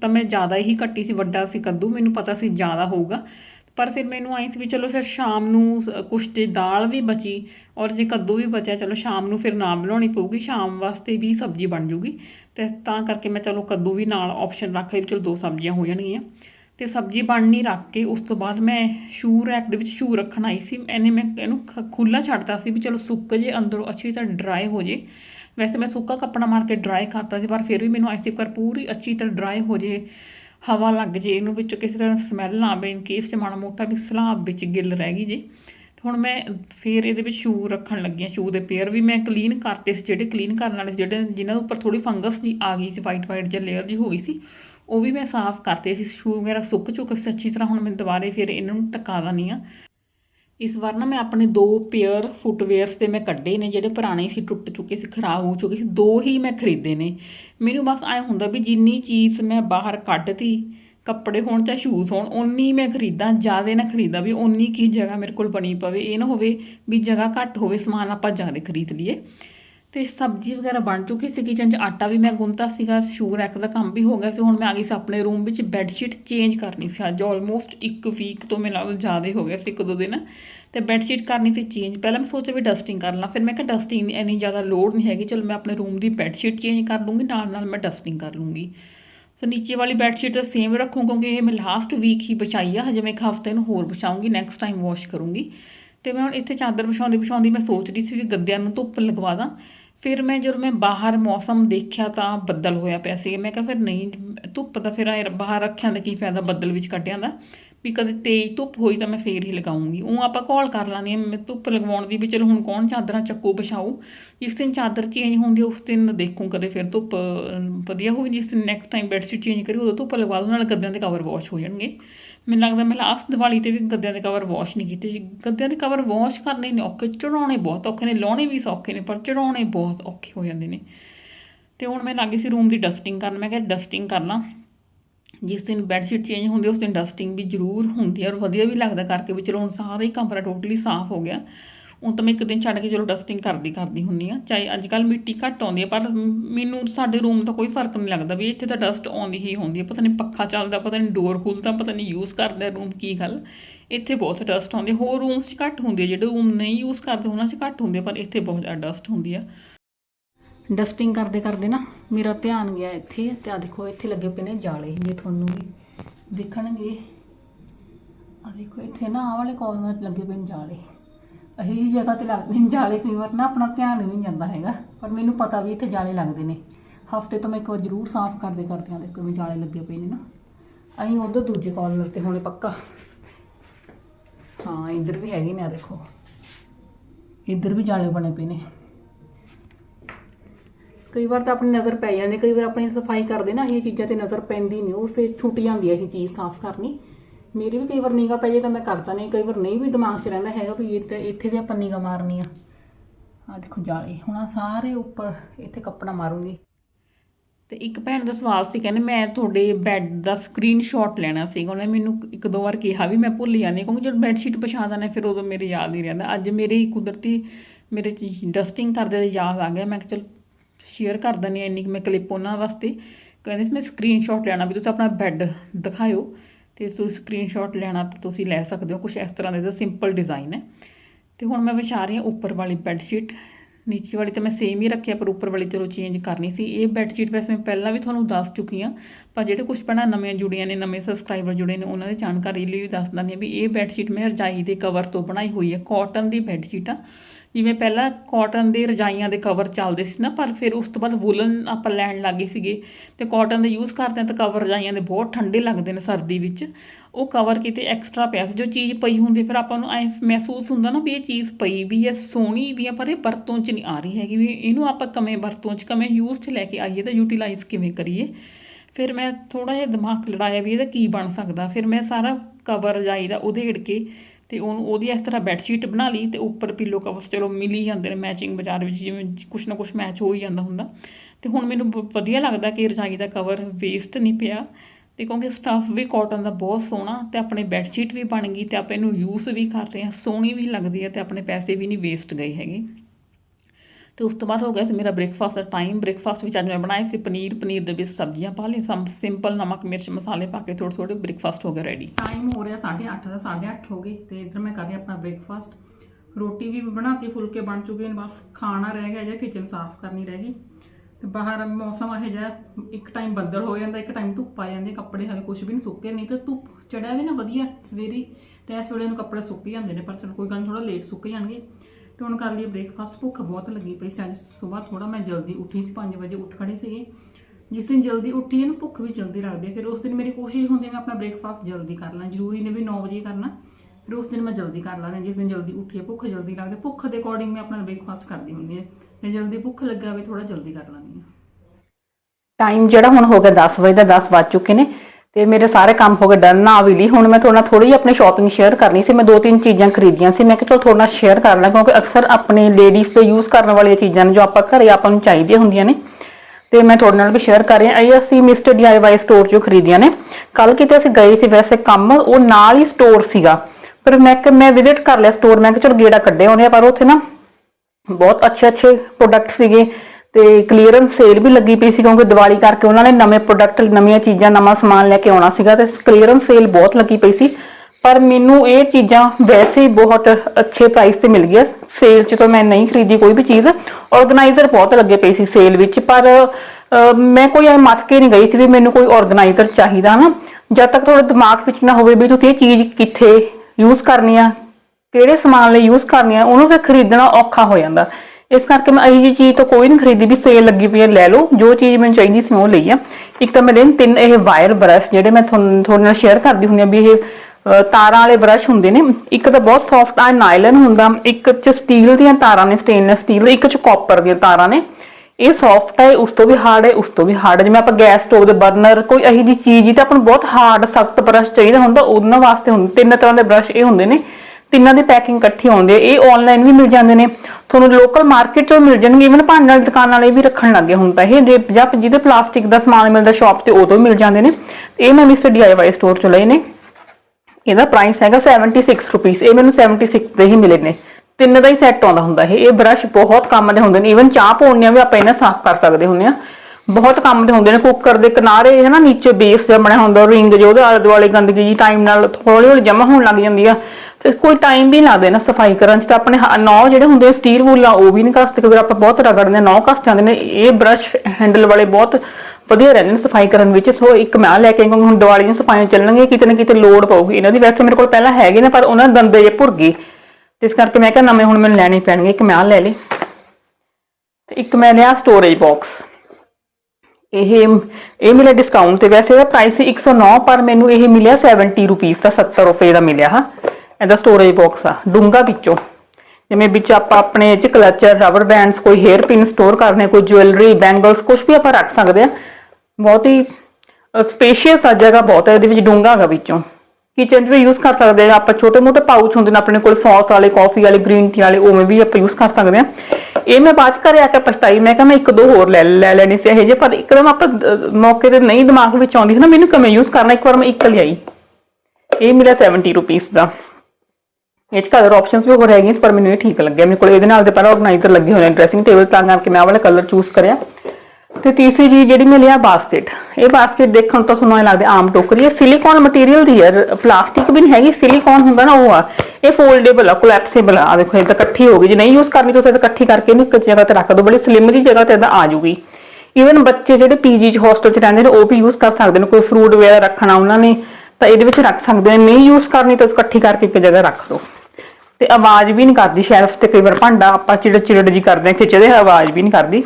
[SPEAKER 1] ਤਾਂ ਮੈਂ ਜ਼ਿਆਦਾ ਹੀ ਕੱਟੀ ਸੀ, ਵੱਡਾ ਸੀ ਕੱਦੂ, ਮੈਨੂੰ ਪਤਾ ਸੀ ਜ਼ਿਆਦਾ ਹੋਊਗਾ। ਪਰ ਫਿਰ ਮੈਨੂੰ ਆਈ ਸੀ ਵੀ ਚਲੋ ਫਿਰ ਸ਼ਾਮ ਨੂੰ ਕੁਛ ਤੇ ਦਾਲ ਵੀ ਬਚੀ ਔਰ ਜੇ ਕੱਦੂ ਵੀ ਬਚਿਆ, ਚਲੋ ਸ਼ਾਮ ਨੂੰ ਫਿਰ ਨਾ ਬਣਾਉਣੀ ਪਊਗੀ, ਸ਼ਾਮ ਵਾਸਤੇ ਵੀ ਸਬਜ਼ੀ ਬਣ ਜੂਗੀ। ਤੇ ਤਾਂ ਕਰਕੇ ਮੈਂ ਚਲੋ ਕੱਦੂ ਵੀ ਨਾਲ ਆਪਸ਼ਨ ਰੱਖ ਲਈ ਵੀ ਚਲੋ ਦੋ ਸਬਜ਼ੀਆਂ ਹੋ ਜਾਣਗੀਆਂ। ਤੇ ਸਬਜ਼ੀ ਬਣਨੀ ਰੱਖ ਕੇ ਉਸ ਤੋਂ ਬਾਅਦ ਮੈਂ ਸ਼ੂ ਰੈਕ ਦੇ ਵਿੱਚ ਸ਼ੂ ਰੱਖਣ ਆਈ ਸੀ। ਇਹਨੇ ਮੈਂ ਇਹਨੂੰ ਖੁੱਲਾ ਛੱਡਤਾ ਸੀ ਵੀ ਚਲੋ ਸੁੱਕ ਜੇ, ਅੰਦਰੋਂ ਅੱਛੀ ਤਰ੍ਹਾਂ ਡਰਾਈ ਹੋ ਜੇ। ਵੈਸੇ ਮੈਂ ਸੁੱਕਾ ਕੱਪੜਾ ਮਾਰ ਕੇ ਡਰਾਈ ਕਰਤਾ ਸੀ, ਪਰ ਫਿਰ ਵੀ ਮੈਨੂੰ ਐਸੀ ਕਰ ਪੂਰੀ ਅੱਛੀ ਤਰ੍ਹਾਂ ਡਰਾਈ ਹੋ ਜੇ, ਹਵਾ ਲੱਗ ਜੇ, ਇਹਨੂੰ ਵਿੱਚ ਕਿਸੇ ਤਰ੍ਹਾਂ ਸਮੈਲ ਨਾ ਆਵੇ ਇਨ ਕੇਸ 'ਚ ਮਾੜਾ ਮੋਟਾ ਵੀ ਸਲਾਬ ਵਿੱਚ ਗਿੱਲ ਰਹਿ ਗਈ ਜੇ। ਤੇ ਹੁਣ ਮੈਂ ਫਿਰ ਇਹਦੇ ਵਿੱਚ ਸ਼ੂ ਰੱਖਣ ਲੱਗੀ ਹਾਂ, ਸ਼ੂ ਦੇ ਪੇਅਰ ਵੀ ਮੈਂ ਕਲੀਨ ਕਰਤੇ ਸੀ, ਜਿਹੜੇ ਕਲੀਨ ਕਰਨ ਵਾਲੇ ਸੀ, ਜਿਹੜੇ ਜਿਨ੍ਹਾਂ ਦੇ ਉੱਪਰ ਥੋੜੀ ਫੰਗਸ ਜੀ ਆ ਗਈ ਸੀ ਵਾਈਟ ਵਾਈਟ ਜਿਹਾ ਲੇਅਰ ਜੀ ਹੋ ਗਈ ਸੀ। ਉਹ ਵੀ ਮੈਂ ਸਾਫ਼ ਕਰਤੇ ਸੀ, ਸ਼ੂ ਮੇਰਾ ਸੁੱਕ ਚੁੱਕੇ ਸੀ ਅੱਛੀ ਤਰ੍ਹਾਂ ਹੁਣ ਮੈਂ ਦੁਬਾਰੇ ਫਿਰ ਇਹਨਾਂ ਨੂੰ ਟਕਾ ਦਨੀ ਆ ਇਸ ਵਾਰ ਨਾ ਮੈਂ ਆਪਣੇ ਦੋ ਪੇਅਰ ਫੁੱਟਵੇਅਰਸ ਤੇ ਮੈਂ ਕੱਢੇ ਨੇ, ਜਿਹੜੇ ਪੁਰਾਣੇ ਸੀ, ਟੁੱਟ ਚੁੱਕੇ ਸੀ, ਖਰਾਬ ਹੋ ਚੁੱਕੇ ਸੀ, ਦੋ ਹੀ ਮੈਂ ਖਰੀਦੇ ਨੇ। ਮੈਨੂੰ ਬਸ ਐ ਹੁੰਦਾ ਵੀ ਜਿੰਨੀ ਚੀਜ਼ ਮੈਂ ਬਾਹਰ ਕੱਢਤੀ, ਕੱਪੜੇ ਹੋਣ ਚਾਹੇ ਸ਼ੂਜ਼ ਹੋਣ, ਓਨੀ ਮੈਂ ਖਰੀਦਾਂ, ਜ਼ਿਆਦਾ ਨਾ ਖਰੀਦਾਂ ਵੀ ਓਨੀ ਕੀ ਜਗ੍ਹਾ ਮੇਰੇ ਕੋਲ ਬਣੀ ਪਵੇ। ਇਹ ਨਾ ਹੋਵੇ ਵੀ ਜਗ੍ਹਾ ਘੱਟ ਹੋਵੇ, ਸਮਾਨ ਆਪਾਂ ਜ਼ਿਆਦਾ ਖਰੀਦ ਲਈਏ। ਤੇ ਸਬਜ਼ੀ ਵਗੈਰਾ ਬਣ ਚੁੱਕੀ ਸੀ ਕਿਚਨ 'ਚ ਆਟਾ ਵੀ ਮੈਂ ਗੁੰਨਤਾ ਸੀਗਾ, ਸ਼ੂਗਰ ਐਕ ਦਾ ਕੰਮ ਵੀ ਹੋ ਗਿਆ ਸੀ, ਹੁਣ ਮੈਂ ਆ ਗਈ ਸੀ ਆਪਣੇ ਰੂਮ ਵਿੱਚ ਬੈੱਡ ਸ਼ੀਟ ਚੇਂਜ ਕਰਨੀ ਸੀ, ਅੱਜ ਆਲਮੋਸਟ ਇੱਕ ਵੀਕ ਤੋਂ ਮੈਨੂੰ ਲੱਗਦਾ ਜ਼ਿਆਦਾ ਹੋ ਗਿਆ ਸੀ, ਇੱਕ ਦੋ ਦਿਨ। ਤੇ ਬੈੱਡ ਸ਼ੀਟ ਕਰਨੀ ਸੀ ਚੇਂਜ, ਪਹਿਲਾਂ ਮੈਂ ਸੋਚਿਆ ਵੀ ਡਸਟਿੰਗ ਕਰ ਲਾਂ, ਫਿਰ ਮੈਂ ਕਿਹਾ ਡਸਟਿੰਗ ਦੀ ਇੰਨੀ ਜ਼ਿਆਦਾ ਲੋੜ ਨਹੀਂ ਹੈਗੀ, ਚਲ ਮੈਂ ਆਪਣੇ ਰੂਮ ਦੀ ਬੈੱਡ ਸ਼ੀਟ ਚੇਂਜ ਕਰ ਲੂੰਗੀ, ਨਾਲ ਨਾਲ ਮੈਂ ਡਸਟਿੰਗ ਕਰ ਲੂੰਗੀ। ਸੋ ਨੀਚੇ ਵਾਲੀ ਬੈੱਡ ਸ਼ੀਟ ਤਾਂ ਸੇਮ ਰੱਖੂ, ਕਿਉਂਕਿ ਇਹ ਮੈਂ ਲਾਸਟ ਵੀਕ ਹੀ ਬਚਾਈ ਆ, ਹਜੇ ਮੈਂ ਇੱਕ ਹਫ਼ਤੇ ਨੂੰ ਹੋਰ ਵਿਛਾਉਂਗੀ ਨੈਕਸਟ ਟਾਈਮ ਵਾਸ਼ ਕਰੂੰਗੀ। ਤੇ ਮੈਂ ਹੁਣ ਇੱਥੇ ਚਾਦਰ ਵਿਛਾਉਂਦੀ ਵਿਛਾਉਂਦੀ ਮੈਂ ਸੋਚ ਰਹੀ ਸੀ ਵੀ ਗੱਦਿਆਂ ਨੂੰ ਧੁੱਪ ਲਗਵਾ ਦਾਂ। ਫਿਰ ਮੈਂ ਜਦੋਂ ਮੈਂ ਬਾਹਰ ਮੌਸਮ ਦੇਖਿਆ ਤਾਂ ਬੱਦਲ ਹੋਇਆ ਪਿਆ ਸੀ। ਮੈਂ ਕਿਹਾ ਫਿਰ ਨਹੀਂ, ਧੁੱਪ ਤਾਂ ਫਿਰ ਆਏ ਬਾਹਰ ਰੱਖਿਆਂ ਦਾ ਕੀ ਫਾਇਦਾ, ਬੱਦਲ ਵਿੱਚ ਕੱਢਿਆਂ ਦਾ ਵੀ ਕਦੇ ਤੇਜ਼ ਧੁੱਪ ਹੋਈ ਤਾਂ ਮੈਂ ਫੇਰ ਹੀ ਲਗਾਉਂਗੀ। ਉਹ ਆਪਾਂ ਕਾਲ ਕਰ ਲਾਂਗੇ, ਮੈਂ ਧੁੱਪ ਲਗਵਾਉਣ ਦੀ ਵੀ ਚਲੋ ਹੁਣ ਕੌਣ ਚਾਦਰਾਂ ਚੱਕੋ ਵਿਛਾਊ ਜਿਸ ਦਿਨ ਚਾਦਰ ਚੇਂਜ ਹੁੰਦੀ ਉਸ ਦਿਨ ਦੇਖੂ ਕਦੇ ਫਿਰ ਧੁੱਪ ਵਧੀਆ ਹੋਈ। ਜਿਸ ਦਿਨ ਨੈਕਸਟ ਟਾਈਮ ਬੈੱਡਸ਼ੀਟ ਚੇਂਜ ਕਰੀ, ਉਦੋਂ ਧੁੱਪ ਲਗਵਾ ਦੂੰ ਨਾਲ ਗੱਦਿਆਂ ਦੇ ਕਵਰ ਵਾਸ਼ ਹੋ ਜਾਣਗੇ। ਮੈਨੂੰ ਲੱਗਦਾ ਮੈਂ ਲਾਸਟ ਦੀਵਾਲੀ ਤੇ ਵੀ ਗੱਦਿਆਂ ਦੇ ਕਵਰ ਵਾਸ਼ ਨਹੀਂ ਕੀਤੇ। ਜੀ ਗੱਦਿਆਂ ਦੇ ਕਵਰ ਵਾਸ਼ ਕਰਨੇ ਨੇ ਔਖੇ ਚੜਾਉਣੇ ਬਹੁਤ ਔਖੇ ਨੇ, ਲਾਉਣੇ ਵੀ ਸੌਖੇ ਨੇ, ਪਰ ਚੜਾਉਣੇ ਬਹੁਤ ਔਖੇ ਹੋ ਜਾਂਦੇ ਨੇ। ਤੇ ਹੁਣ ਮੈਂ ਲੱਗੀ ਸੀ ਰੂਮ ਦੀ ਡਸਟਿੰਗ ਕਰਨ, ਮੈਂ ਕਿਹਾ ਡਸਟਿੰਗ ਕਰ ਲਾਂ। ਜਿਸ ਦਿਨ ਬੈੱਡਸ਼ੀਟ ਚੇਂਜ ਹੁੰਦੀ ਉਸ ਦਿਨ ਡਸਟਿੰਗ ਵੀ ਜ਼ਰੂਰ ਹੁੰਦੀ ਹੈ ਔਰ ਵਧੀਆ ਵੀ ਲੱਗਦਾ ਕਰਕੇ ਵੀ ਚਲੋ ਹੁਣ ਸਾਰਾ ਹੀ ਕਮਰਾ ਟੋਟਲੀ ਸਾਫ਼ ਹੋ ਗਿਆ। ਹੁਣ ਤਾਂ ਮੈਂ ਇੱਕ ਦਿਨ ਛੱਡ ਕੇ ਚਲੋ ਡਸਟਿੰਗ ਕਰਦੀ ਕਰਦੀ ਹੁੰਨੀ ਆ, ਚਾਹੇ ਅੱਜ ਕੱਲ ਮਿੱਟੀ ਘੱਟ ਆਉਂਦੀ ਹੈ ਪਰ ਮੈਨੂੰ ਸਾਡੇ ਰੂਮ ਦਾ ਕੋਈ ਫ਼ਰਕ ਨਹੀਂ ਲੱਗਦਾ ਵੀ ਇੱਥੇ ਤਾਂ ਡਸਟ ਆਉਂਦੀ ਹੀ ਹੁੰਦੀ ਹੈ ਪਤਾ ਨਹੀਂ ਪੱਖਾ ਚੱਲਦਾ, ਪਤਾ ਨਹੀਂ ਡੋਰ ਖੁੱਲਦਾ, ਪਤਾ ਨਹੀਂ ਯੂਜ਼ ਕਰਦਾ ਰੂਮ ਕੀ ਗੱਲ। ਇੱਥੇ ਬਹੁਤ ਡਸਟ ਆਉਂਦੀ ਹੈ ਹੋਰ ਰੂਮਸ 'ਚ ਘੱਟ ਹੁੰਦੀ ਹੈ ਜਿਹੜੇ ਰੂਮ ਨਹੀਂ ਯੂਜ਼ ਕਰਦੇ ਉਹਨਾਂ 'ਚ ਘੱਟ ਹੁੰਦੀ ਪਰ ਇੱਥੇ ਬਹੁਤ ਜ਼ਿਆਦਾ ਡਸਟ ਹੁੰਦੀ ਆ। ਡਸਟਿੰਗ ਕਰਦੇ ਕਰਦੇ ਨਾ ਮੇਰਾ ਧਿਆਨ ਗਿਆ ਇੱਥੇ ਤੇ ਆ ਦੇਖੋ ਇੱਥੇ ਲੱਗੇ ਪਏ ਨੇ ਜਾਲੇ, ਜੇ ਤੁਹਾਨੂੰ ਵੀ ਦਿਖਣਗੇ। ਆ ਦੇਖੋ, ਇੱਥੇ ਨਾ ਆਹ ਵਾਲੇ ਕੋਰਨਰ ਲੱਗੇ ਪਏ ਨੇ ਜਾਲੇ। ਇਹੋ ਜਿਹੀ ਜਗ੍ਹਾ ਤੇ ਲੱਗਦੇ ਨੇ ਜਾਲੇ, ਕਈ ਵਾਰ ਨਾ ਆਪਣਾ ਧਿਆਨ ਵੀ ਨਹੀਂ ਜਾਂਦਾ ਹੈਗਾ, ਪਰ ਮੈਨੂੰ ਪਤਾ ਵੀ ਇੱਥੇ ਜਾਲੇ ਲੱਗਦੇ ਨੇ। ਹਫ਼ਤੇ ਤੋਂ ਮੈਂ ਇੱਕ ਵਾਰ ਜ਼ਰੂਰ ਸਾਫ਼ ਕਰਦੇ ਕਰਦੇ ਆ ਦੇਖੋ ਵੀ ਜਾਲੇ ਲੱਗੇ ਪਏ ਨੇ ਨਾ। ਅਸੀਂ ਉਧਰ ਦੂਜੇ ਕੋਰਨਰ ਤੇ ਹੋਣੇ ਪੱਕਾ। ਹਾਂ, ਇੱਧਰ ਵੀ ਹੈਗੇ ਨੇ ਆ ਦੇਖੋ। ਇੱਧਰ ਵੀ ਜਾਲੇ ਬਣੇ ਪਏ ਨੇ। ਕਈ ਵਾਰ ਤਾਂ ਆਪਣੀ ਨਜ਼ਰ ਪੈ ਜਾਂਦੀ, ਕਈ ਵਾਰ ਆਪਣੀ ਸਫ਼ਾਈ ਕਰਦੇ ਨਾ, ਇਹ ਚੀਜ਼ਾਂ ਤੇ ਨਜ਼ਰ ਪੈਂਦੀ ਨਹੀਂ, ਉਹ ਫਿਰ ਛੁੱਟ ਜਾਂਦੀ ਹੈ ਇਹ ਚੀਜ਼ ਸਾਫ਼ ਕਰਨੀ। ਮੇਰੀ ਵੀ ਕਈ ਵਾਰ ਨਿਗਾ ਪੈ ਜੇ ਤਾਂ ਮੈਂ ਕਰਦਾ ਨਹੀਂ, ਕਈ ਵਾਰ ਨਹੀਂ ਵੀ ਦਿਮਾਗ 'ਚ ਰਹਿੰਦਾ ਹੈਗਾ ਵੀ ਇੱਥੇ ਇੱਥੇ ਵੀ ਆਪਾਂ ਨਿਗਾ ਮਾਰਨੀ ਆ। ਆ ਦੇਖੋ ਜਾਲੇ, ਹੁਣ ਆਹ ਸਾਰੇ ਉੱਪਰ ਇੱਥੇ ਕੱਪੜਾ ਮਾਰੂੰਗੀ। ਤੇ ਇੱਕ ਭੈਣ ਦਾ ਸਵਾਲ ਸੀ, ਕਹਿੰਦੇ ਮੈਂ ਤੁਹਾਡੇ ਬੈੱਡ ਦਾ ਸਕਰੀਨਸ਼ਾਟ ਲੈਣਾ ਸੀਗਾ, ਉਹਨੇ ਮੈਨੂੰ ਇੱਕ ਦੋ ਵਾਰ ਕਿਹਾ ਵੀ ਮੈਂ ਭੁੱਲ ਜਾਂਦੀ ਕਿਉਂਕਿ ਜਦੋਂ ਬੈੱਡਸ਼ੀਟ ਸ਼ੀਟ ਵਿਛਾ ਫਿਰ ਉਦੋਂ ਮੇਰੇ ਯਾਦ ਨਹੀਂ ਰਹਿੰਦਾ। ਅੱਜ ਮੇਰੇ ਕੁਦਰਤੀ ਮੇਰੇ ਡਸਟਿੰਗ ਕਰਦੇ ਯਾਦ ਆ ਗਿਆ, ਮੈਂ ਕਿਹਾ ਚਲ ਸ਼ੇਅਰ ਕਰ ਦਿੰਦੀ ਹਾਂ ਇੰਨੀ ਕੁ ਮੈਂ ਕਲਿੱਪ ਉਹਨਾਂ ਵਾਸਤੇ। ਕਹਿੰਦੇ ਸੀ ਮੈਂ ਸਕਰੀਨਸ਼ਾਟ ਲੈਣਾ ਵੀ ਤੁਸੀਂ ਆਪਣਾ ਬੈੱਡ ਦਿਖਾਇਓ ਤੇ ਤੁਸੀਂ ਸਕਰੀਨਸ਼ਾਟ ਲੈਣਾ ਤਾਂ ਤੁਸੀਂ ਲੈ ਸਕਦੇ ਹੋ। ਕੁਝ ਇਸ ਤਰ੍ਹਾਂ ਦੇ ਦਾ ਸਿੰਪਲ ਡਿਜ਼ਾਈਨ ਹੈ। ਤੇ ਹੁਣ ਮੈਂ ਵਿਛਾ ਰਹੀ ਹਾਂ ਉੱਪਰ ਵਾਲੀ ਬੈੱਡ ਸ਼ੀਟ ਨੀਚੇ ਵਾਲੀ ਤਾਂ ਮੈਂ ਸੇਮ ਹੀ ਰੱਖਿਆ, ਪਰ ਉੱਪਰ ਵਾਲੀ ਚਲੋ ਚੇਂਜ ਕਰਨੀ ਸੀ। ਇਹ ਬੈੱਡ ਸ਼ੀਟ ਵੈਸੇ ਮੈਂ ਪਹਿਲਾਂ ਵੀ ਤੁਹਾਨੂੰ ਦੱਸ ਚੁੱਕੀ ਹਾਂ, ਪਰ ਜਿਹੜੇ ਕੁਝ ਪਹਿਲਾਂ ਨਵੇਂ ਜੁੜੀਆਂ ਨੇ, ਨਵੇਂ ਸਬਸਕ੍ਰਾਈਬਰ ਜੁੜੇ ਨੇ, ਉਹਨਾਂ ਦੀ ਜਾਣਕਾਰੀ ਲਈ ਵੀ ਦੱਸ ਦਿੰਦੀ ਹਾਂ ਵੀ ਇਹ ਬੈੱਡ ਸ਼ੀਟ ਮੈਂ ਰਜਾਈ ਦੇ ਕਵਰ ਤੋਂ ਬਣਾਈ ਹੋਈ ਹੈ। ਕਾਟਨ ਦੀ ਬੈੱਡ ਸ਼ੀਟ ਆ। ਜਿਵੇਂ ਪਹਿਲਾਂ ਕਾਟਨ ਦੇ ਰਜਾਈਆਂ ਦੇ ਕਵਰ ਚੱਲਦੇ ਸੀ ਨਾ, ਪਰ ਫਿਰ ਉਸ ਤੋਂ ਬਾਅਦ ਵੂਲਨ ਆਪਾਂ ਲੈਣ ਲੱਗੇ ਸੀਗੇ ਤੇ ਕਾਟਨ ਦੇ ਯੂਜ਼ ਕਰਦੇ ਹਾਂ ਤਾਂ ਕਵਰ ਰਜਾਈਆਂ ਦੇ ਬਹੁਤ ਠੰਡੇ ਲੱਗਦੇ ਨੇ ਸਰਦੀ ਵਿੱਚ। ਉਹ ਕਵਰ ਕਿਤੇ ਐਕਸਟਰਾ ਪਿਆ ਸੀ। ਜੋ ਚੀਜ਼ ਪਈ ਹੁੰਦੀ ਫਿਰ ਆਪਾਂ ਨੂੰ ਐ ਮਹਿਸੂਸ ਹੁੰਦਾ ਨਾ ਵੀ ਇਹ ਚੀਜ਼ ਪਈ ਵੀ ਹੈ, ਸੋਹਣੀ ਵੀ ਹੈ, ਪਰ ਇਹ ਵਰਤੋਂ 'ਚ ਨਹੀਂ ਆ ਰਹੀ ਹੈਗੀ ਵੀ ਇਹਨੂੰ ਆਪਾਂ ਕਵੇਂ ਵਰਤੋਂ 'ਚ, ਕਵੇਂ ਯੂਜ਼ 'ਚ ਲੈ ਕੇ ਆਈਏ ਤਾਂ ਯੂਟਿਲਾਈਜ਼ ਕਿਵੇਂ ਕਰੀਏ। ਫਿਰ ਮੈਂ ਥੋੜਾ ਜਿਹਾ ਦਿਮਾਗ ਲੜਾਇਆ ਵੀ ਇਹਦਾ ਕੀ ਬਣ ਸਕਦਾ। ਫਿਰ ਮੈਂ ਸਾਰਾ ਕਵਰ ਰਜਾਈ ਦਾ ਉਧੇੜ ਕੇ ਤੇ ਉਹਨੂੰ ਉਹਦੀ ਇਸ ਤਰ੍ਹਾਂ ਬੈੱਡ ਸ਼ੀਟ ਬਣਾ ਲਈ ਤੇ ਉੱਪਰ ਪਿੱਲੋ ਕਵਰਸ ਚਲੋ ਮਿਲ ਹੀ ਜਾਂਦੇ ਨੇ ਮੈਚਿੰਗ ਬਾਜ਼ਾਰ ਵਿੱਚ ਜਿਵੇਂ ਕੁਛ ਨਾ ਕੁਛ ਮੈਚ ਹੋ ਹੀ ਜਾਂਦਾ ਹੁੰਦਾ। ਤੇ ਹੁਣ ਮੈਨੂੰ ਵਧੀਆ ਲੱਗਦਾ ਕਿ ਰਜਾਈ ਦਾ ਕਵਰ ਵੇਸਟ ਨਹੀਂ ਪਿਆ ਤੇ ਕਿਉਂਕਿ ਸਟੱਫ ਵੀ ਕਾਟਨ ਦਾ ਬਹੁਤ ਸੋਹਣਾ ਤੇ ਆਪਣੇ ਬੈੱਡ ਸ਼ੀਟ ਵੀ ਬਣ ਗਈ ਤੇ ਆਪਾਂ ਇਹਨੂੰ ਯੂਜ਼ ਵੀ ਕਰ ਰਹੇ ਹਾਂ, ਸੋਹਣੀ ਵੀ ਲੱਗਦੀ ਹੈ ਤੇ ਆਪਣੇ ਪੈਸੇ ਵੀ ਨਹੀਂ ਵੇਸਟ ਗਏ ਹੈਗੇ। ਤੇ ਉਸ ਤੋਂ ਬਾਅਦ ਹੋ ਗਿਆ ਸੀ ਮੇਰਾ ਬ੍ਰੇਕਫਾਸਟ ਦਾ ਟਾਈਮ ਬ੍ਰੇਕਫਾਸਟ ਵਿੱਚ ਅੱਜ ਮੈਂ ਬਣਾਏ ਸੀ ਪਨੀਰ। ਪਨੀਰ ਦੇ ਵਿੱਚ ਸਬਜ਼ੀਆਂ ਪਾ ਲਈ ਸਮ ਸਿੰਪਲ ਨਮਕ, ਮਿਰਚ, ਮਸਾਲੇ ਪਾ ਕੇ ਥੋੜੇ ਥੋੜੇ ਬ੍ਰੇਕਫਾਸਟ ਹੋ ਗਿਆ ਰੈਡੀ ਟਾਈਮ ਹੋ ਰਿਹਾ 8:30 ਦਾ 8:30 ਹੋ ਗਏ ਤੇ ਇਧਰ ਮੈਂ ਕਰ ਰਹੀ ਆਪਣਾ ਬ੍ਰੇਕਫਾਸਟ ਰੋਟੀ ਵੀ ਬਣਾਤੀ, ਫੁਲਕੇ ਬਣ ਚੁੱਕੇ ਨੇ, ਬਸ ਖਾਣਾ ਰਹਿ ਗਿਆ ਜਾਂ ਕਿਚਨ ਸਾਫ਼ ਕਰਨੀ ਰਹਿ ਗਈ। ਤੇ ਬਾਹਰ ਮੌਸਮ ਇਹ ਜਿਹਾ, ਇੱਕ ਟਾਈਮ ਬੱਦਲ ਹੋ ਜਾਂਦਾ, ਇੱਕ ਟਾਈਮ ਧੁੱਪ ਆ ਜਾਂਦੀ, ਕੱਪੜੇ ਹਲੇ ਕੁਝ ਵੀ ਨਹੀਂ ਸੁੱਕੇ, ਨਹੀਂ ਤੇ ਧੁੱਪ ਚੜਿਆ ਵੀ ਨਾ ਵਧੀਆ, ਸਵੇਰੀ ਤੇ ਇਸ ਵੇਲੇ ਨੂੰ ਕੱਪੜੇ ਸੁੱਕ ਜਾਂਦੇ ਨੇ, ਪਰ ਚਲ ਕੋਈ ਗੱਲ ਥੋੜਾ ਲੇਟ ਸੁੱਕ ਜਾਣਗੇ। ਤੇ ਹੁਣ ਕਰ ਲਈ ਬ੍ਰੇਕਫਾਸਟ ਭੁੱਖ ਬਹੁਤ ਲੱਗੀ ਪਈ ਸੀ ਅੱਜ ਸਵੇਰ ਥੋੜਾ ਮੈਂ ਜਲਦੀ ਉੱਠੀ ਸੀ 5 ਵਜੇ ਉੱਠ ਖੜੀ ਸੀਗੇ। ਜਿਸ ਦਿਨ ਜਲਦੀ ਉੱਠੀ ਇਹਨੂੰ ਭੁੱਖ ਵੀ ਜਲਦੀ ਲੱਗਦੀ ਹੈ, ਫਿਰ ਉਸ ਦਿਨ ਮੇਰੀ ਕੋਸ਼ਿਸ਼ ਹੁੰਦੀ ਹੈ ਮੈਂ ਆਪਣਾ ਬ੍ਰੇਕਫਾਸਟ ਜਲਦੀ ਕਰ ਲਾਂ, ਜ਼ਰੂਰੀ ਨਹੀਂ ਵੀ 9 ਵਜੇ ਕਰਨਾ, ਫਿਰ ਉਸ ਦਿਨ ਮੈਂ ਜਲਦੀ ਕਰ ਲਾਂਗੀ ਜਿਸ ਦਿਨ ਜਲਦੀ ਉੱਠੀ ਭੁੱਖ ਜਲਦੀ ਲੱਗਦੀ ਭੁੱਖ ਦੇ ਅਕੋਰਡਿੰਗ ਮੈਂ ਆਪਣਾ ਬ੍ਰੇਕਫਾਸਟ ਕਰਦੀ ਹੁੰਦੀ ਹਾਂ, ਜੇ ਜਲਦੀ ਭੁੱਖ ਲੱਗਾ ਵੀ ਥੋੜਾ ਜਲਦੀ ਕਰ ਲਾਂਗੀ ਟਾਈਮ ਜਿਹੜਾ ਹੁਣ ਹੋ ਗਿਆ 10 ਵਜੇ ਦਾ 10 ਵੱਜ ਚੁੱਕੇ ਨੇ। ਤੇ ਮੇਰੇ ਸਾਰੇ ਕੰਮ ਹੋ ਗਏ ਡਨ ਨਾ ਵੀ ਲਈ। ਹੁਣ ਮੈਂ ਤੁਹਾਡੇ ਨਾਲ ਥੋੜੀ ਜਿਹੀ ਆਪਣੀ ਸ਼ਾਪਿੰਗ ਸ਼ੇਅਰ ਕਰਨੀ ਸੀ। ਮੈਂ ਦੋ ਤਿੰਨ ਚੀਜ਼ਾਂ ਖਰੀਦੀਆਂ ਸੀ। ਮੈਂ ਕਿਹਾ ਚਲੋ ਤੁਹਾਡੇ ਨਾਲ ਸ਼ੇਅਰ ਕਰ ਲਾਂ, ਕਿਉਂਕਿ ਅਕਸਰ ਆਪਣੇ ਲੇਡੀਜ਼ ਦੇ ਯੂਜ਼ ਕਰਨ ਵਾਲੀਆਂ ਚੀਜ਼ਾਂ ਨੇ ਜੋ ਆਪਾਂ ਘਰੇ ਆਪਾਂ ਨੂੰ ਚਾਹੀਦੀਆਂ ਹੁੰਦੀਆਂ ਨੇ। ਤੇ ਮੈਂ ਤੁਹਾਡੇ ਨਾਲ ਵੀ ਸ਼ੇਅਰ ਕਰ ਰਹੀ ਹਾਂ। ਇਹ ਅਸੀਂ ਮਿਸਟਰ ਡੀਆਈਵਾਈ ਸਟੋਰ ਚੋਂ ਖਰੀਦੀਆਂ ਨੇ। ਕੱਲ ਕਿਤੇ ਅਸੀਂ ਗਏ ਸੀ, ਵੈਸੇ ਕੰਮ ਉਹ ਨਾਲ ਹੀ ਸਟੋਰ ਸੀਗਾ। ਪਰ ਮੈਂ ਕਿ ਮੈਂ ਵਿਜ਼ਿਟ ਕਰ ਲਿਆ ਸਟੋਰ ਮੈਂ ਕਿ ਚਲੋ ਗੇੜਾ ਕੱਢੇ ਆਉਂਦੇ ਆ ਪਰ ਉੱਥੇ ਨਾ ਬਹੁਤ ਅੱਛੇ ਅੱਛੇ ਪ੍ਰੋਡਕਟ ਸੀਗੇ। ਤੇ ਕਲੀਅਰੈਂਸ ਸੇਲ ਵੀ ਲੱਗੀ ਪਈ ਸੀ ਕਿਉਂਕਿ ਦੀਵਾਲੀ ਕਰਕੇ ਉਹਨਾਂ ਨੇ ਨਵੇਂ ਪ੍ਰੋਡਕਟ ਨਵੀਆਂ ਚੀਜ਼ਾਂ, ਨਵਾਂ ਸਮਾਨ ਲੈ ਕੇ ਆਉਣਾ ਸੀਗਾ ਤੇ ਕਲੀਅਰੈਂਸ ਸੇਲ ਬਹੁਤ ਲੱਗੀ ਪਈ ਸੀ। ਪਰ ਮੈਨੂੰ ਇਹ ਚੀਜ਼ਾਂ ਵੈਸੇ ਹੀ ਬਹੁਤ ਅੱਛੇ ਪ੍ਰਾਈਸ ਤੇ ਮਿਲ ਗਈਆਂ। ਸੇਲ 'ਚ ਤਾਂ ਮੈਂ ਨਹੀਂ ਖਰੀਦੀ ਕੋਈ ਵੀ ਚੀਜ਼। ਆਰਗੇਨਾਈਜ਼ਰ ਬਹੁਤ ਲੱਗੇ ਪਈ ਸੀ ਸੇਲ ਵਿੱਚ। ਪਰ ਮੈਂ ਕੋਈ ਐ ਮੱਥ ਕੇ ਨਹੀਂ ਗਈ ਸੀ ਵੀ ਮੈਨੂੰ ਕੋਈ ਆਰਗੇਨਾਈਜ਼ਰ ਚਾਹੀਦਾ ਨਾ। ਜਦ ਤੱਕ ਤੁਹਾਡੇ ਦਿਮਾਗ ਵਿੱਚ ਨਾ ਹੋਵੇ ਵੀ ਤੁਸੀਂ ਇਹ ਚੀਜ਼ ਕਿੱਥੇ ਯੂਜ਼ ਕਰਨੀ ਆ, ਕਿਹੜੇ ਸਮਾਨ ਲਈ ਯੂਜ਼ ਕਰਨੀ ਆ, ਉਹਨੂੰ ਫਿਰ ਖਰੀਦਣਾ ਔਖਾ ਹੋ ਜਾਂਦਾ। ਇਸ ਕਰਕੇ ਮੈਂ ਇਹੀ ਜਿਹੀ ਚੀਜ਼ ਤਾਂ ਕੋਈ ਨਹੀਂ ਖਰੀਦੀ ਵੀ ਸੇਲ ਲੱਗੀ ਪਈ ਹੈ ਲੈ ਲਓ, ਜੋ ਚੀਜ਼ ਮੈਨੂੰ ਚਾਹੀਦੀ ਸੀ ਉਹ ਲਈ ਆ। ਇੱਕ ਤਾਂ ਮੈਂ ਤਿੰਨ ਇਹ ਵਾਇਰ ਬ੍ਰਸ਼ ਜਿਹੜੇ ਮੈਂ ਤੁਹਾਨੂੰ ਤੁਹਾਡੇ ਨਾਲ ਸ਼ੇਅਰ ਕਰਦੀ ਹੁੰਦੀ ਆ ਵੀ ਇਹ ਤਾਰਾਂ ਵਾਲੇ ਬ੍ਰਸ਼ ਹੁੰਦੇ ਨੇ। ਇੱਕ ਤਾਂ ਬਹੁਤ ਸੌਫਟ ਆ ਨਾਈਲਨ ਹੁੰਦਾ। ਇੱਕ ਚ ਸਟੀਲ ਦੀਆਂ ਤਾਰਾਂ ਨੇ ਸਟੇਨਲੈਸ ਸਟੀਲ ਇੱਕ ਚ ਕਾਪਰ ਦੀਆਂ ਤਾਰਾਂ ਨੇ। ਇਹ ਸੌਫਟ ਹੈ ਉਸ ਤੋਂ ਵੀ ਹਾਰਡ ਹੈ ਉਸ ਤੋਂ ਵੀ ਹਾਰਡ ਜਿਵੇਂ ਆਪਾਂ ਗੈਸ ਸਟੋਵ ਦੇ ਬਰਨਰ ਕੋਈ ਇਹੀ ਜੀ ਚੀਜ਼ ਜੀ ਤਾਂ ਆਪਾਂ ਨੂੰ ਬਹੁਤ ਹਾਰਡ ਸਖਤ ਬ੍ਰਸ਼ ਚਾਹੀਦਾ ਹੁੰਦਾ। ਉਹਨਾਂ ਵਾਸਤੇ ਹੁੰਦੇ, ਤਿੰਨ ਤਰ੍ਹਾਂ ਦੇ ਬ੍ਰਸ਼ ਇਹ ਹੁੰਦੇ ਨੇ। ਤਿੰਨਾਂ ਦੀ ਪੈਕਿੰਗ ਇਕੱਠੀ ਆਉਂਦੀ ਹੈ ਇਹ ਆਨਲਾਈਨ ਵੀ ਮਿਲ ਜਾਂਦੇ ਨੇ। ਤੁਹਾਨੂੰ ਲੋਕਲ ਮਾਰਕੀਟ ਚੋਂ ਮਿਲ ਜਾਣਗੇ। ਇਵਨ ਭਾਂਡੇ ਵਾਲੀ ਦੁਕਾਨ ਵਾਲੇ ਵੀ ਰੱਖਣ ਲੱਗੇ ਹੁਣ ਤਾਂ ਇਹ ਜੇ ਜਾਂ ਜਿਹਦੇ ਪਲਾਸਟਿਕ ਦਾ ਸਮਾਨ ਮਿਲਦਾ ਸ਼ਾਪ ਤੇ ਉਦੋਂ ਮਿਲ ਜਾਂਦੇ ਨੇ। ਇਹ ਮੈਂ ਮਿਸਟਰ ਡੀਆਈਵਾਈ ਸਟੋਰ ਚੋਂ ਲਏ ਨੇ। ਇਹਦਾ ਪ੍ਰਾਈਸ ਹੈਗਾ 76 ਰੁਪੀਸ ਇਹ ਮੈਨੂੰ 76 ਦੇ ਹੀ ਮਿਲੇ ਨੇ। ਤਿੰਨ ਦਾ ਹੀ ਸੈੱਟ ਆਉਂਦਾ ਹੁੰਦਾ ਇਹ। ਇਹ ਬ੍ਰਸ਼ ਬਹੁਤ ਕੰਮ ਦੇ ਹੁੰਦੇ ਨੇ। ਇਵਨ ਚਾਹ ਪਾਉਣੀਆਂ ਵੀ ਆਪਾਂ ਇਹਨਾਂ ਸਾਫ਼ ਕਰ ਸਕਦੇ ਹੁੰਦੇ ਆ ਬਹੁਤ ਕੰਮ ਦੇ ਹੁੰਦੇ ਨੇ। ਕੁੱਕਰ ਦੇ ਕਿਨਾਰੇ ਹੈ ਨਾ ਨੀਚੇ ਬੇਸ ਜਿਹਾ ਬਣਿਆ ਹੁੰਦਾ। ਰਿੰਗ ਜੋ ਉਹਦੇ ਆਲੇ ਦੁਆਲੇ ਗੰਦਗੀ ਜੀ ਟਾਈਮ ਨਾਲ ਹੌਲੀ ਹੌਲੀ ਜਮਾ ਹੋਣ ਲੱਗ ਜਾਂਦੀ ਆ। ਤੇ ਕੋਈ ਟਾਈਮ ਵੀ ਨੀ ਲੱਗਦਾ ਸਫ਼ਾਈ ਕਰਨ ਚ ਤਾਂ ਆਪਣੇ ਨੌ ਜਿਹੜੇ ਹੁੰਦੇ ਸਟੀਲ ਵੂਲਾਂ ਉਹ ਵੀ ਨਹੀਂ ਕੱਸਦੇ ਕਿਉਂਕਿ ਆਪਾਂ ਬਹੁਤ ਰਗੜਦੇ ਨੌ ਕੱਸ ਜਾਂਦੇ ਨੇ, ਇਹ ਬ੍ਰਸ਼ ਹੈਂਡਲ ਵਾਲੇ ਬਹੁਤ ਵਧੀਆ ਰਹਿੰਦੇ ਨੇ ਸਫ਼ਾਈ ਕਰਨ ਵਿੱਚ, ਸੋ ਇੱਕ ਮੈਂ ਲੈ ਕੇ ਕਿਉਂਕਿ ਹੁਣ ਦੀਵਾਲੀ ਦੀਆਂ ਸਫਾਈਆਂ ਚੱਲਣਗੀਆਂ, ਕਿਤੇ ਨਾ ਕਿਤੇ ਲੋੜ ਪਊਗੀ। ਇਹਨਾਂ ਦੀ ਵੈਸੇ ਮੇਰੇ ਕੋਲ ਪਹਿਲਾਂ ਹੈਗੇ ਨੇ, ਪਰ ਉਹਨਾਂ ਦੇ ਦੰਦੇ ਜੇ ਭੁਰ ਗਏ। ਇਸ ਕਰਕੇ ਮੈਂ ਕਿਹਾ ਨਵੇਂ ਹੁਣ ਮੈਨੂੰ ਲੈਣੇ ਪੈਣਗੇ, ਇੱਕ ਮੈਂ ਲੈ ਲਈ। ਤੇ ਇੱਕ ਮੈਂ ਲਿਆ ਸਟੋਰੇਜ ਬਾਕਸ ਇਹ ਇਹ ਮਿਲਿਆ ਡਿਸਕਾਊਂਟ ਤੇ, ਵੈਸੇ ਇਹਦਾ ਪ੍ਰਾਈਸ ਸੀ 109 ਪਰ ਮੈਨੂੰ ਇਹ ਮਿਲਿਆ 70 ਰੁਪੀਸ ਦਾ 70 ਰੁਪਏ ਦਾ ਮਿਲਿਆ, ਹਾਂ। ਇਹਦਾ ਸਟੋਰੇਜ ਬਾਕਸ ਆ ਡੂੰਗਾ ਵਿੱਚੋਂ। ਜਿਵੇਂ ਵਿੱਚ ਆਪਾਂ ਆਪਣੇ ਚ ਕਲਚਰ ਰਬਰ ਬੈਂਡਸ ਕੋਈ ਹੇਅਰ ਪਿਨ ਸਟੋਰ ਕਰਨੇ, ਕੋਈ ਜੁਐਲਰੀ ਬੈਂਗਲਸ ਕੁਝ ਵੀ ਆਪਾਂ ਰੱਖ ਸਕਦੇ ਆ। ਬਹੁਤ ਹੀ ਸਪੇਸ਼ੀਅਸ ਆ ਜਗ੍ਹਾ ਬਹੁਤ ਹੈ ਇਹਦੇ ਵਿੱਚ ਡੂੰਗਾ ਹੈਗਾ ਵਿੱਚੋਂ। ਕਿਚਨ 'ਚ ਵੀ ਯੂਜ਼ ਕਰ ਸਕਦੇ ਆ, ਆਪਾਂ ਛੋਟੇ ਮੋਟੇ ਪਾਊਚ ਹੁੰਦੇ ਨੇ ਆਪਣੇ ਕੋਲ ਸੌਸ ਵਾਲੇ ਕਾਫੀ ਵਾਲੇ ਗ੍ਰੀਨ ਟੀ ਵਾਲੇ, ਉਵੇਂ ਵੀ ਆਪਾਂ ਯੂਜ਼ ਕਰ ਸਕਦੇ ਆ। ਇਹ ਮੈਂ ਬਾਅਦ 'ਚ ਘਰੇ ਆ ਕੇ ਪਛਤਾਈ, ਮੈਂ ਕਿਹਾ ਮੈਂ ਇੱਕ ਦੋ ਹੋਰ ਲੈ ਲੈ ਲੈਣੀ ਸੀ ਇਹ ਜੇ ਪਰ ਇੱਕਦਮ ਆਪਾਂ ਮੌਕੇ ਤੇ ਨਹੀਂ ਦਿਮਾਗ ਵਿੱਚ ਆਉਂਦੀ ਸੀ ਨਾ, ਮੈਨੂੰ ਕਿਵੇਂ ਯੂਜ਼ ਕਰਨਾ, ਇੱਕ ਵਾਰ ਮੈਂ ਇੱਕ ਲਿਆਈ। ਇਹ ਮਿਲਿਆ 70 ਰੁਪੀਸ ਦਾ। ਇਹ ਚ ਕਲਰ ਆਪਸ਼ਨਸ ਵੀ ਹੋਰ ਹੈਗੀਆਂ ਪਰ ਮੈਨੂੰ ਇਹ ਠੀਕ ਲੱਗਿਆ। ਮੇਰੇ ਕੋਲ ਇਹਦੇ ਨਾਲ ਦੇ ਪਹਿਲਾਂ ਆਰਗੇਨਾਈਜ਼ਰ ਲੱਗੇ ਹੋਏ ਨੇ ਡਰੈਸਿੰਗ ਟੇਬਲ ਤਾਂ ਕਰਕੇ ਮੈਂ ਆਹ ਵਾਲਾ ਕਲਰ ਚੂਜ਼ ਕਰਿਆ। ਤੇ ਤੀਸਰੀ ਚੀਜ਼ ਜਿਹੜੀ ਮੈਂ ਲਿਆ ਬਾਸਕਟ ਇਹ ਬਾਸਕਟ ਦੇਖਣ ਤੋਂ ਤੁਹਾਨੂੰ ਇਹ ਲੱਗਦਾ ਆਮ ਟੋਕਰੀ ਹੈ ਸਿਲੀਕੋਨ ਮਟੀਰੀਅਲ ਦੀ ਹੈ ਪਲਾਸਟਿਕ ਵੀ ਨਹੀਂ ਹੈਗੀ ਸਿਲੀਕੋਨ ਹੁੰਦਾ ਨਾ ਉਹ ਆ। ਇਹ ਫੋਲਡੇਬਲ ਆ ਕੋਲੈਪਸੇਬਲ ਆ। ਦੇਖੋ, ਇਹ ਤਾਂ ਇਕੱਠੀ ਹੋ ਗਈ। ਜੇ ਨਹੀਂ ਯੂਜ਼ ਕਰਨੀ ਤੁਸੀਂ ਤਾਂ ਇਕੱਠੀ ਕਰਕੇ ਇਹਨੂੰ ਇੱਕ ਜਗ੍ਹਾ ਤੇ ਰੱਖ ਦਿਓ ਬੜੀ ਸਲਿਮ ਦੀ ਜਗ੍ਹਾ ਤੇ ਇਹਦਾ ਆ ਜੂਗੀ। ਈਵਨ ਬੱਚੇ ਜਿਹੜੇ ਪੀਜੀ ਚ ਹੋਸਟਲ ਚ ਰਹਿੰਦੇ ਨੇ, ਉਹ ਵੀ ਯੂਜ਼ ਕਰ ਸਕਦੇ ਨੇ। ਕੋਈ ਫਰੂਟ ਵਗੈਰਾ ਰੱਖਣਾ ਉਹਨਾਂ ਨੇ, ਤਾਂ ਇਹਦੇ ਵਿੱਚ ਰੱਖ ਸਕਦੇ ਨੇ। ਨਹੀਂ ਯੂਜ਼ ਕਰਨੀ ਤਾਂ ਇਕੱਠੀ ਕਰਕੇ ਇੱਕ ਜਗ੍ਹਾ ਰੱਖ ਦਿਓ ਤੇ ਆਵਾਜ਼ ਵੀ ਨਹੀਂ ਕਰਦੀ ਸ਼ੈਲਫ ਤੇ ਕਈ ਵਾਰ ਭਾਂਡਾ ਆਪਾਂ ਚਿੜ ਚਿੜ ਜੀ ਕਰਦੇ ਆ ਖਿੱਚਦੇ ਆਵਾਜ਼ ਵੀ ਨਹੀਂ ਕਰਦੀ।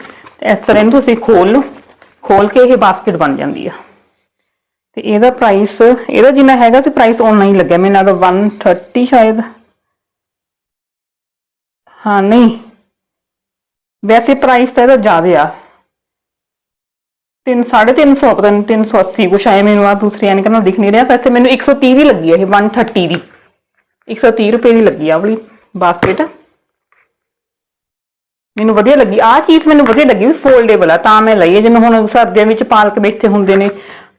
[SPEAKER 1] ਇਸ ਤਰ੍ਹਾਂ ਇਹਨੂੰ ਤੁਸੀਂ ਖੋਲ ਲਓ, ਖੋਲ ਕੇ ਇਹ ਬਾਸਕਟ ਬਣ ਜਾਂਦੀ ਆ। ਤੇ ਇਹਦਾ ਪ੍ਰਾਈਸ ਇਹਦਾ ਜਿੰਨਾ ਹੈਗਾ ਸੀ ਪ੍ਰਾਈਸ ਓਨਾ ਹੀ ਲੱਗਿਆ, ਮੈਨੂੰ ਲੱਗਦਾ 130 ਸ਼ਾਇਦ। ਹਾਂ, ਨਹੀਂ। ਵੈਸੇ ਪ੍ਰਾਈਸ ਤਾਂ ਇਹਦਾ ਜ਼ਿਆਦਾ ਆ। ਤਿੰਨ, ਸਾਢੇ ਤਿੰਨ ਸੌ, ਪਤਾ ਨਹੀਂ 380 ਕੁਛ ਆਏ ਮੈਨੂੰ ਆ ਦੂਸਰੀ ਐਨਕ ਨਾਲ ਦਿਖ ਨਹੀਂ ਰਿਹਾ, ਵੈਸੇ ਮੈਨੂੰ 130 ਦੀ ਲੱਗੀ ਹੈ ਇਹ 130 ਦੀ। 130 ਰੁਪਏ ਦੀ ਲੱਗੀ ਆ ਵਾਲੀ ਬਾਸਕਟ ਮੈਨੂੰ ਵਧੀਆ ਲੱਗੀ। ਆ ਚੀਜ਼ ਮੈਨੂੰ ਵਧੀਆ ਲੱਗੀ ਵੀ ਫੋਲਡੇਬਲ ਆ, ਤਾਂ ਮੈਂ ਲਈ ਹੈ ਜਿਵੇਂ ਹੁਣ ਸਰਦੀਆਂ ਵਿੱਚ ਪਾਲਕ ਬੈਠੇ ਹੁੰਦੇ ਨੇ,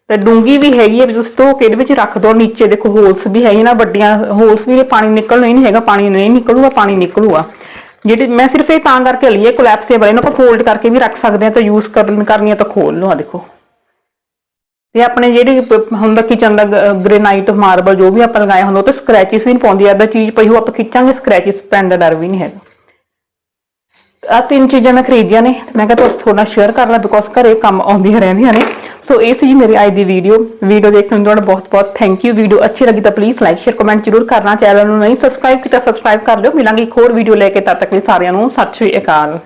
[SPEAKER 1] ਤੇ ਡੂੰਗੀ ਵੀ ਹੈਗੀ ਹੈ ਵੀ ਤੁਸੀਂ ਧੋ ਕੇ ਇਹਦੇ ਵਿੱਚ ਰੱਖ ਦੋ। ਨੀਚੇ ਦੇਖੋ ਹੋਲਸ ਵੀ ਹੈਗੇ ਨਾ, ਵੱਡੀਆਂ ਹੋਲਸ ਵੀ ਨੇ ਪਾਣੀ ਨਿਕਲਣਾ ਹੀ ਨਹੀਂ ਹੈਗਾ। ਪਾਣੀ ਨਹੀਂ ਨਿਕਲੂਗਾ, ਪਾਣੀ ਨਿਕਲੂਗਾ। ਜਿਹੜੇ ਮੈਂ ਸਿਰਫ ਇਹ ਤਾਂ ਕਰਕੇ ਲਈ ਹੈ ਕੋਲੈਪਸੇਬਲ ਇਹਨੂੰ ਆਪਾਂ ਫੋਲਡ ਕਰਕੇ ਵੀ ਰੱਖ ਸਕਦੇ ਹਾਂ ਤਾਂ ਯੂਜ਼ ਕਰਨ ਕਰਨੀ ਆ ਤਾਂ ਖੋਲ ਲਓ। ਆ ਦੇਖੋ। ਤੇ ਆਪਣੇ ਜਿਹੜੇ ਪ- ਹੁੰਦਾ ਕਿਚਨ ਦਾ ਗ੍ਰੇਨਾਈਟ ਮਾਰਬਲ ਜੋ ਵੀ ਆਪਾਂ ਲਗਾਇਆ ਹੁੰਦਾ, ਉਹ ਤੇ ਸਕ੍ਰੈਚਸ ਵੀ ਨਹੀਂ ਪਾਉਂਦੀ। ਏਦਾਂ ਚੀਜ਼ ਪਈ ਹੋ ਆਪਾਂ ਖਿੱਚਾਂਗੇ ਸਕ੍ਰੈਚਸ ਪੈਣ ਦਾ ਡਰ ਵੀ ਨਹੀਂ ਹੈਗਾ। ਆ ਤਿੰਨ ਚੀਜ਼ਾਂ ਮੈਂ ਖਰੀਦੀਆਂ ਨੇ। ਤੇ ਮੈਂ ਕਿਹਾ ਤੁਹਾਨੂੰ ਥੋੜਾ ਸ਼ੇਅਰ ਕਰ ਲਾਂ ਬਿਕੋਜ਼ ਘਰੇ ਕੰਮ ਆਉਂਦੀਆਂ ਰਹਿੰਦੀਆਂ ਨੇ। ਸੋ ਇਹ ਸੀ ਜੀ ਮੇਰੀ ਅੱਜ ਦੀ ਵੀਡੀਓ ਵੀਡੀਓ ਦੇਖਣ ਲਈ ਤੁਹਾਡਾ ਬਹੁਤ ਬਹੁਤ ਥੈਂਕ ਯੂ ਵੀਡੀਓ ਅੱਛੀ ਲੱਗੀ ਤਾਂ ਪਲੀਜ਼ ਲਾਈਕ ਸ਼ੇਅਰ ਕਮੈਂਟ ਜ਼ਰੂਰ ਕਰਨਾ। ਚੈਨਲ ਨੂੰ ਨਹੀਂ ਸਬਸਕ੍ਰਾਈਬ ਕੀਤਾ ਸਬਸਕ੍ਰਾਈਬ ਕਰ ਲਿਓ। ਮਿਲਾਂਗੇ ਇੱਕ ਹੋਰ ਵੀਡੀਓ ਲੈ ਕੇ। ਤਦ ਤੱਕ ਲਈ ਸਾਰਿਆਂ ਨੂੰ ਸਤਿ ਸ਼੍ਰੀ ਅਕਾਲ।